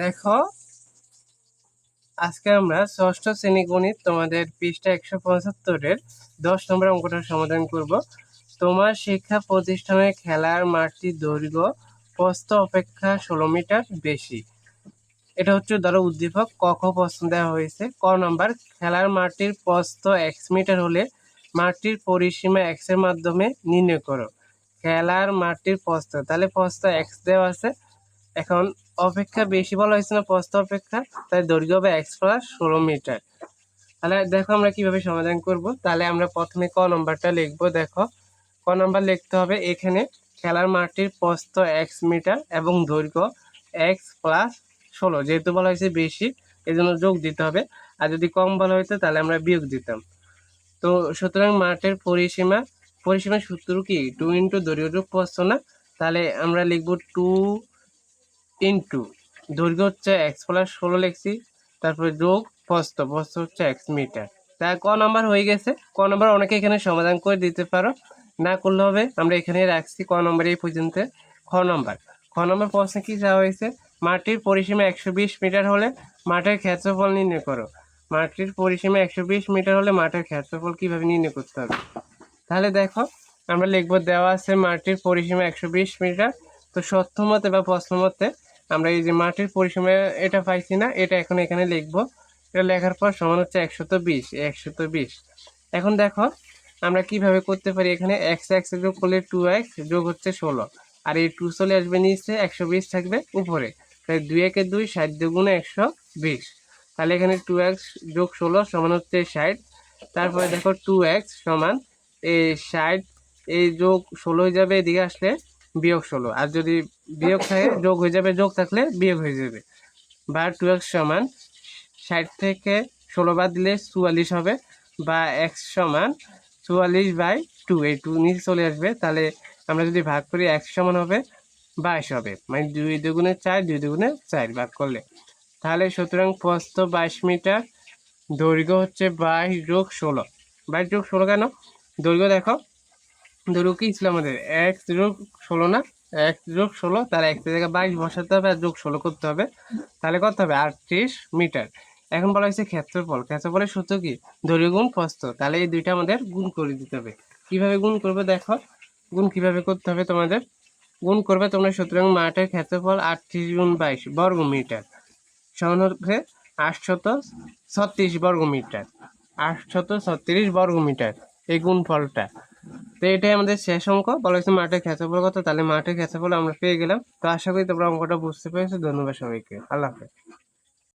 দেখো, আজকে আমরা ষষ্ঠ শ্রেণি গণিত তোমাদের পৃষ্ঠা একশো পঁচাত্তরের দশ নম্বর অঙ্কটার সমাধান করব। তোমার শিক্ষা প্রতিষ্ঠানে খেলার মাঠটির দৈর্ঘ্য, প্রস্থ অপেক্ষা ষোলো মিটার বেশি। এটা হচ্ছে ধরো উদ্দীপক, ক খ প্রশ্ন দেওয়া হয়েছে। ক নম্বর, খেলার মাঠটির প্রস্থ এক্স মিটার হলে মাঠটির পরিসীমা এক্সের মাধ্যমে নির্ণয় করো। খেলার মাঠটির প্রস্থ, তাহলে প্রস্থ এক্স দেওয়া আছে। এখন অপেক্ষা বেশি বলা হয়েছে না, প্রস্থ অপেক্ষা, তাই দৈর্ঘ্য হবে এক্স প্লাস ষোলো মিটার তাহলে দেখো আমরা কীভাবে সমাধান করব। তাহলে আমরা প্রথমে ক নম্বরটা লিখব। দেখো, ক নম্বর লিখতে হবে এখানে খেলার মাঠটির প্রস্থ এক্স মিটার এবং দৈর্ঘ্য এক্স প্লাস ষোলো। যেহেতু বলা হয়েছে বেশি এই জন্য যোগ দিতে হবে। আর যদি কম বলা হতো তাহলে আমরা বিয়োগ দিতাম। তো সুতরাং মাঠের পরিসীমা পরিসীমার সূত্র কি? টু ইন্টু দৈর্ঘ্য যোগ প্রস্থ না? তাহলে আমরা লিখব টু ইন্টু। দৈর্ঘ্য হচ্ছে এক্স প্লাস ষোলো লিখছি, তারপরে যোগ প্রস্থ প্রস্থ হচ্ছে এক্স মিটার। তা ক নাম্বার হয়ে গেছে, ক নাম্বার অনেকে এখানে সমাধান করে দিতে পারো। না করলে হবে, আমরা এখানে রাখছি ক নম্বর এই পর্যন্ত। খ নম্বর খ নম্বর প্রশ্নে কি চাওয়া হয়েছে? মাটির পরিসীমা একশো বিশ মিটার হলে মাঠের ক্ষেত্রফল নির্ণয় করো। মাটির পরিসীমা একশো বিশ মিটার হলে মাঠের ক্ষেত্রফল কীভাবে নির্ণয় করতে হবে? তাহলে দেখো, আমরা লিখব দেওয়া আছে মাটির পরিসীমা একশো বিশ মিটার। তো সত্য মতে বা প্রশ্ন মতে আমরা এই যে মাটির পরিসীমা এটা পাইছি না, এটা এখন এখানে লিখব। এটা লেখার পর সমান হচ্ছে একশত বিশ একশত বিশ। এখন দেখো, আমরা কীভাবে করতে পারি? এখানে এক্স এক্স যোগ করলে টু এক্স যোগ হচ্ছে ষোলো। আর এই টু চলে আসবে নিচে একশো বিশ থাকবে উপরে। তাই দুই একে দুই, ষাট দুগুণে একশো বিশ। তাহলে এখানে টু এক্স যোগ ষোলো সমান হচ্ছে ষাট। তারপরে দেখো টু এক্স সমান, এই ষাট, এই যোগ ষোলো হয়ে যাবে এদিকে আসলে। বিয়োগ ষোলো। আর যদি বিয়োগ থাকে যোগ হয়ে যাবে যোগ থাকলে বিয়োগ হয়ে যাবে। বা টু এক্স সমান ষাট থেকে ষোলো বাদ দিলে চুয়াল্লিশ হবে বা এক্স সমান চুয়াল্লিশ বাই টু এই টু নিচে চলে আসবে। তাহলে আমরা যদি ভাগ করি এক্স সমান হবে বাইশ হবে। মানে দুই দুগুণে চার দুই দুগুণে চার ভাগ করলে। তাহলে সুতরাং প্রস্থ বাইশ মিটার দৈর্ঘ্য হচ্ছে বাইশ যোগ ষোলো। বাইশ যোগ ষোলো কেন? দৈর্ঘ্য দেখো দৈর্ঘ্য কী ছিল আমাদের। এক্স যোগ ষোলো না? এক্স যোগ ষোলো তার এক জায়গায় বাইশ বসাতে হবে আর যোগ ষোলো করতে হবে। তাহলে কত হবে? আটত্রিশ মিটার। এখন বলা হয়েছে ক্ষেত্রফল। ক্ষেত্রফলের সূত্র কি? দৈর্ঘ্য গুণ প্রস্থ। তাহলে এই দুইটা আমাদের গুণ করে দিতে হবে। কীভাবে গুণ করবে দেখো? গুণ কীভাবে করতে হবে তোমাদের? গুণ করবে তোমরা সুতরাং মাঠের ক্ষেত্রফল আটত্রিশ গুণ বাইশ বর্গ মিটার সমান হচ্ছে আটশত ছত্রিশ বর্গ মিটার আটশত ছত্রিশ বর্গ মিটার এই গুণফলটা। তো এটাই আমাদের শেষ অঙ্ক। বলা হয়েছে মাঠের ক্ষেত্রফল কথা, তাহলে মাঠের ক্ষেত্রফল আমরা পেয়ে গেলাম। তো আশা করি তোমরা অঙ্কটা বুঝতে পেরেছ। ধন্যবাদ সবাইকে। আল্লাহ হাফেজ।